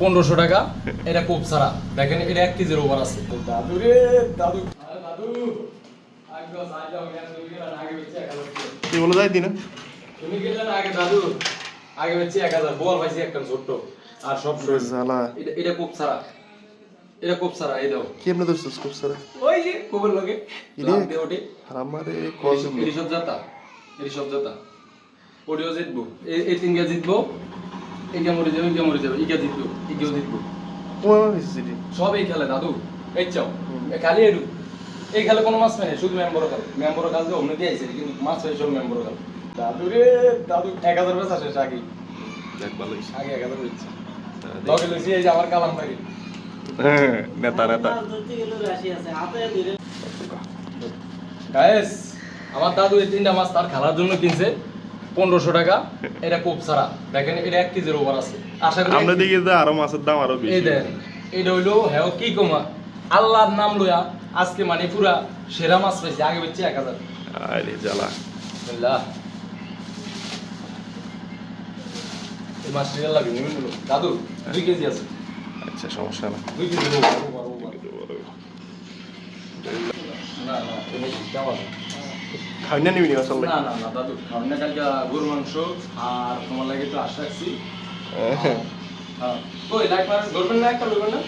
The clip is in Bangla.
পনেরোশো টাকা এটা খুব সারা দেখেন এটা এক কেজির ওভার আছে। দাদু রে দাদু। দাদু হাজার বলে যাই দিনা। তুমি গেলেন আগে দাদু আগে এক হাজার। বল পাইছি একটা ছোট্ট আর সব। জ্বালা। এটা এটা খুব সারা এটা খুব সারা এই দাও। কি ধরছিস খুব সারা ওই যে কোবর লগে। লাভ দে ওটি আর আমারে কল এরি সব জাতা। সব জাতা। ওডিও জিতবো। এই তিন জিতবো। এইটা মরে যাবে এইটা মরে যাবে জিতবো সব এই খেলে দাদু এই চাও। খালি এডু। এই খেলে কোনো মাছ শুধু মেম্বর কাল মেম্বর কাল দিয়ে অমনি দিয়ে আইছে কিন্তু মাছ সব মেম্বর কাল দাদু রে দাদু এক হাজার শেষ আগে। আগে এক হাজার বেচছে। লগে লইছি এই যে আমার কালাম নেতা নেতা। গায়েস আমার দাদু এই তিনটা মাছ তার খেলার জন্য কিনছে। পনেরোশো টাকা এটা খুব সারা দেখেন এটা এক কেজির ওভার আছে। আশা করি আমরা দিকে যে আরও মাছের দাম আরও এই বেশি দেন এটা হইল হ্যাঁ কি কমা? আল্লাহর নাম লইয়া আজকে মানে পুরা সেরা মাছ পাইছি আগে বেচছি এক হাজার। আরে জ্বালা। বিসমিল্লাহ। এই মাছ রিয়াল লাগে নিবেন বলো দাদু দুই কেজি আছে। আচ্ছা সমস্যা না দুই কেজি দেবো পারব, পারব, পারব। না না খাই না নিবি আসল না না না দাদু খাওয়াই না কালকে গরুর মাংস আর তোমার লাগে তো আশা রাখছি। হ্যাঁ ওই লাইট মার ধরবেন না একটা লইবেন না?